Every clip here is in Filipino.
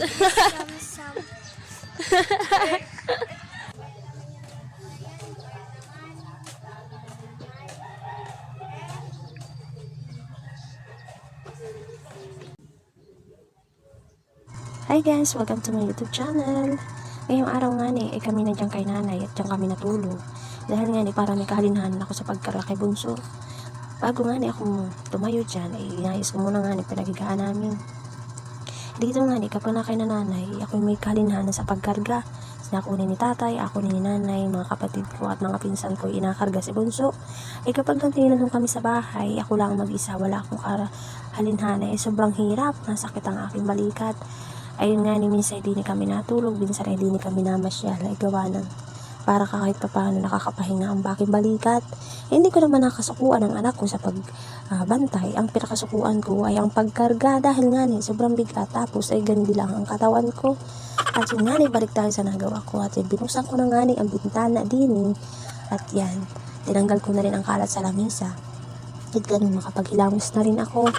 Hi guys! Welcome to my YouTube channel. Ngayong araw nga ni, eh, kami na dyan kay nanay at dyan kami natulog. Dahil nga ni, para may kahalinahan ako sa pagkaraki bunso. Bago nga ni ako tumayo dyan, ay inayos ko muna nga ni pinagigaan namin. Dito nga ni, kapag na kay na nanay, ako may kahalinahan sa pagkarga. Sinakunin ni tatay, ako ni nanay, mga kapatid ko at mga pinsan ko inakarga si bunso. Eh kapag nagtingin doon kami sa bahay, ako lang mag-isa, wala akong kahalinhana. Eh sobrang hirap, nasakit ang aking balikat. Ayun nga ni minsan hindi ni kami natulog, minsan hindi ni kami namasyal ay gawa ng para kahit pa paano nakakapahinga ang baking balikat. Eh, hindi ko naman nakasukuan ang anak ko sa pagbantay. ang pinakasukuan ko ay ang pagkarga dahil nga ni sobrang bigat tapos ay ganun lang ang katawan ko. At yun nga balik tayo sa nagawa ko at yun, binuksan ko na nga ang bintana din at yan, tinanggal ko na rin ang kalat sa lamisa. At ganun makapaghilamos na rin ako.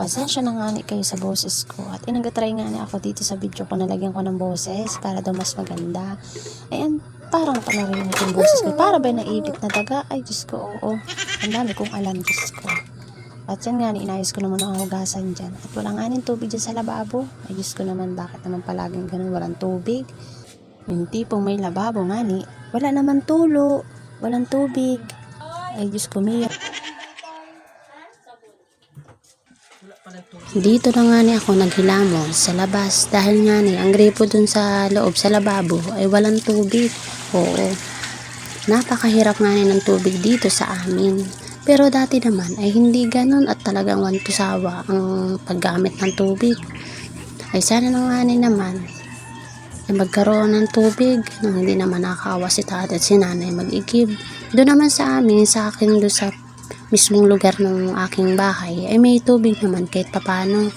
Pasensya na nga ni kayo sa boses ko. At inagatry nga ni ako dito sa video ko nalagyan ko ng boses para daw mas maganda. Ayan, parang panarinig yung boses ko. Para ba naibit na daga? Ay, Diyos ko, oo. Ang dami kong alam, Diyos ko. At yan nga inayos ko naman ang hugasan dyan. At walang aning tubig dyan sa lababo. Ay, Diyos ko naman, bakit naman palaging ganun walang tubig? Yung tipong may lababo nga ni, wala naman tulo, walang tubig. Ay, Diyos ko, may Dito na nga ni ako naghilamos sa labas dahil nga ni ang gripo dun sa loob sa lababo ay walang tubig. Oo. Napakahirap nga ni ng tubig dito sa amin. Pero dati naman ay hindi ganun at talagang one to sawa ang paggamit ng tubig. Ay sana na nga ni naman ay magkaroon ng tubig nang hindi naman nakakawa si tatay at si nanay mag-igib. Doon naman sa amin, sa akin doon sa mismong lugar ng aking bahay ay may tubig naman kahit papano.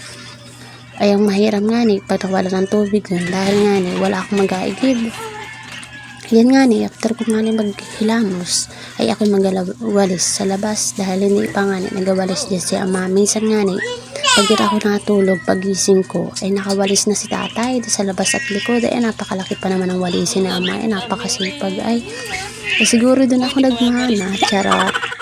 Ay ang mahirap nga ni pag wala ng tubig dun dahil nga ni wala akong mag-aigib. Yan nga ni, after ko nga ni maghilamos, ay ako magawalis sa labas dahil hindi pa nga ni nagawalis dyan si ama. Minsan nga ni, pag ako natulog, pagising ko, ay nakawalis na si tatay sa labas at likod. Ay napakalaki pa naman ang walisin ni ama. Ay napakasipag. Ay, ay siguro doon ako nagmana. Charot.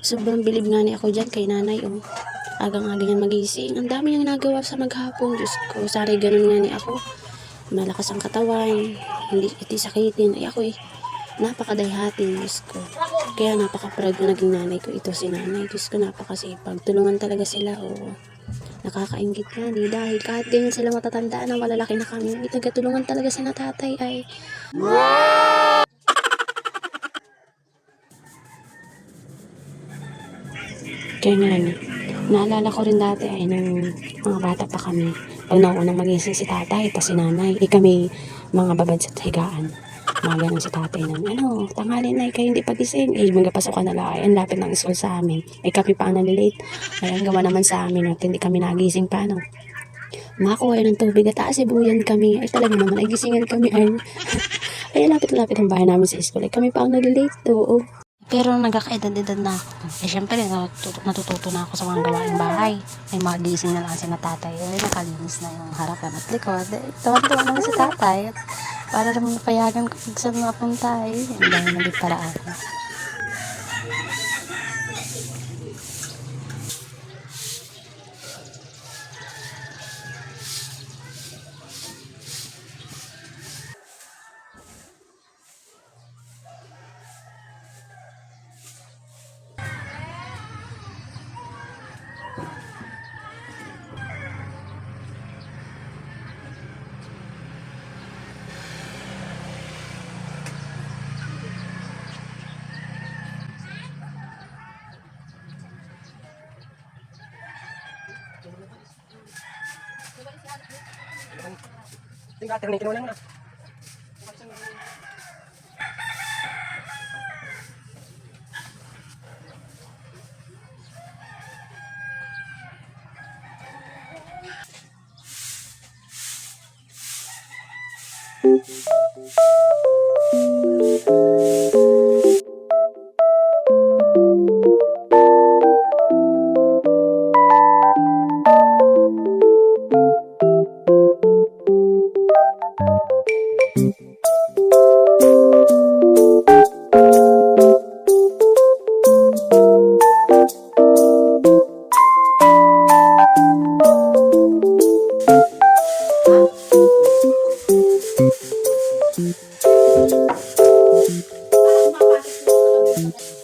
Sobrang bilib nga ni ako dyan kay nanay, oh. Agang-aga yan magising. Ang dami niyang nagawa sa maghapon. Diyos ko, sari ganun nga ni ako. Malakas ang katawan. Hindi iti sakitin. Ay ako eh. Napakadayhatin, Diyos ko. Kaya napaka-proud na naging nanay ko ito si nanay. Diyos ko, napakasipag. Tulungan talaga sila, oh. Nakakaingit nga ni dahil kahit ganyan sila matatandaan na malalaki na kami. May tagatulungan talaga sa natatay ay. Kaya ni, naalala ko rin dati ay nung mga bata pa kami. Pag naunang magising si tatay, tapos si nanay, eh kami mga babad sa higaan. Mga ganun si tatay nang, ano, tanghali na, kayo hindi pagising. Eh, magapasukan na lang, ay, ang lapit ng school sa amin. Eh, kami pa nalilate. Ay, ang gawa naman sa amin, at hindi kami nagising pa, no. Makakuha ng tubig at taasibuyan kami. Ay, talaga naman, ay gisingan kami, ay. ay, lapit-lapit ang bahay namin sa school. Ay, kami pa ang nalilate, oo. Pero nagkakaedad-edad na ako. Eh, syempre, natututo, natututo na ako sa mga gawaing bahay. May mga gising na lang si na tatay. Eh, nakalinis na yung harapan at likod. Eh, tuwan-tuwa naman si tatay. At para naman napayagan ko pag saan napunta. Eh, ang dami naging paraan. Tinggal tinggal kinulang na. Faz uma parte aqui na cabeça.